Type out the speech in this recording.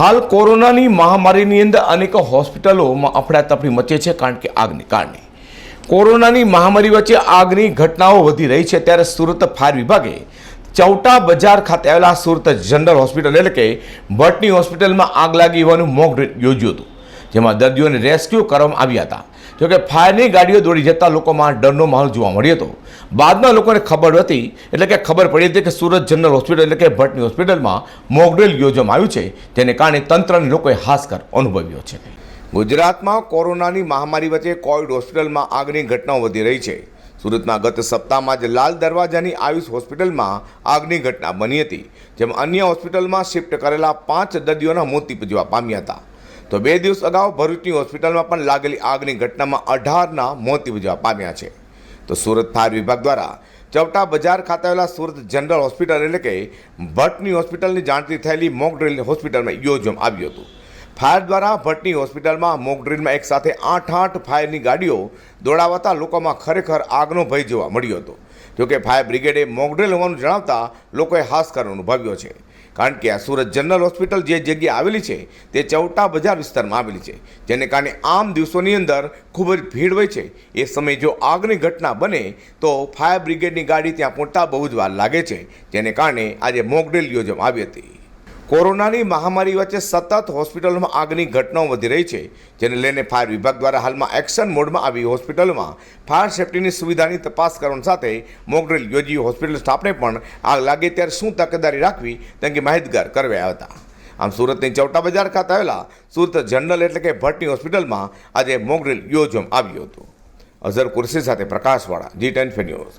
હાલ કોરોનાની મહામારીની અંદર અનેક હોસ્પિટલોમાં અફડાતફડી મચે છે કારણ કે આગને કારણે કોરોનાની મહામારી વચ્ચે આગની ઘટનાઓ વધી રહી છે ત્યારે સુરત ફાયર વિભાગે ચૌટા બજાર ખાતે આવેલા સુરત જનરલ હોસ્પિટલ એટલે કે ભટ્ટની હોસ્પિટલમાં આગ લાગી હોવાનું મોક યોજ્યું હતું. જેમાં દર્દીઓને રેસ્ક્યુ કરવામાં આવ્યા હતા. જોકે ફાયરની ગાડીઓ દોડી જતા લોકોમાં ડરનો માહોલ જોવા મળ્યો હતો. બાદમાં લોકોને ખબર હતી, એટલે કે ખબર પડી હતી કે સુરત જનરલ હોસ્પિટલ એટલે કે ભટ્ટની હોસ્પિટલમાં મોકડ્રીલ યોજવામાં આવ્યું છે. તેને કારણે તંત્રને લોકોએ હાસકર અનુભવ્યો છે. ગુજરાતમાં કોરોનાની મહામારી વચ્ચે કોવિડ હોસ્પિટલમાં આગની ઘટનાઓ વધી રહી છે. સુરતમાં ગત સપ્તાહમાં જ લાલ દરવાજાની આયુષ હોસ્પિટલમાં આગની ઘટના બની હતી, જેમાં અન્ય હોસ્પિટલમાં શિફ્ટ કરેલા પાંચ દર્દીઓના મોત નીપજવા પામ્યા હતા. તો બે દિવસ અગાઉ ભરૂચની હોસ્પિટલમાં પણ લાગેલી આગની ઘટનામાં અઢારના મોત નીપજવા પામ્યા છે. તો સુરત ફાયર વિભાગ દ્વારા ચવટા બજાર ખાતે આવેલા સુરત જનરલ હોસ્પિટલ એટલે કે ભટ્ટની હોસ્પિટલની જાણતી થયેલી મોક ડ્રિલ હોસ્પિટલમાં યોજવામાં આવ્યું હતું. ફાયર દ્વારા ભટ્ટની હોસ્પિટલમાં મોક ડ્રિલમાં એક સાથે આઠ આઠ ફાયરની ગાડીઓ દોડાવતા લોકોમાં ખરેખર આગનો ભય જોવા મળ્યો હતો. જોકે ફાયર બ્રિગેડે મોક ડ્રીલ હોવાનું જણાવતા લોકોએ હાશકર અનુભવ્યો છે. કારણ કે આ સુરત જનરલ હોસ્પિટલ જે જગ્યાએ આવેલી છે, તે ચૌટા બજાર વિસ્તારમાં આવેલી છે, જેને કારણે આમ દિવસોની અંદર ખૂબ જ ભીડ હોય છે. એ સમયે જો આગની ઘટના બને, તો ફાયર બ્રિગેડની ગાડી ત્યાં પહોંચતા બહુ જ વાર લાગે છે, જેને કારણે આજે મોકડ્રીલ યોજવામાં આવી હતી. કોરોનાની મહામારી વચ્ચે સતત હોસ્પિટલોમાં આગની ઘટનાઓ વધી રહી છે, જેને લઈને ફાયર વિભાગ દ્વારા હાલમાં એક્શન મોડમાં આવી હોસ્પિટલોમાં ફાયર સેફટીની સુવિધાની તપાસ કરવા સાથે મોકડ્રીલ યોજી હોસ્પિટલ સ્ટાફને પણ આગ લાગે ત્યારે શું તકેદારી રાખવી તે અંગે માહિતગાર કરવાયા હતા. આમ સુરતની ચૌટા બજાર ખાતે આવેલા સુરત જનરલ એટલે કે ભટ્ટની હોસ્પિટલમાં આજે મોકડ્રીલ યોજવામાં આવ્યું હતું. અઝર કુર્સી સાથે પ્રકાશવાળા જી ટેન ન્યૂઝ.